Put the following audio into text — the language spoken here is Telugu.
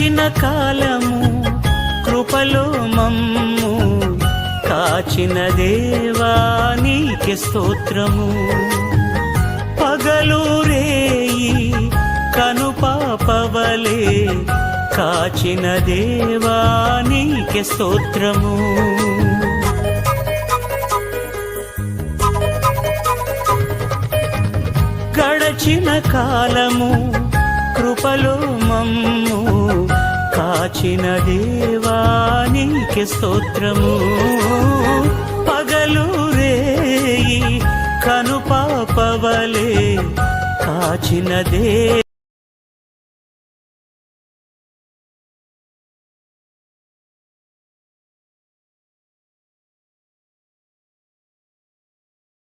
గడిచిన కాలము కృపలో మమ్ము కాచిన దేవా నీకే స్తోత్రము. పగలు రేయి కనుపాపవలే కాచిన దేవా నీకే స్తోత్రము. గడచిన కాలము కృపలో మమ్ము కాచిన దేవా నీకే స్తోత్రము. పగలు రేయి కనుపాపవలే కాచిన దే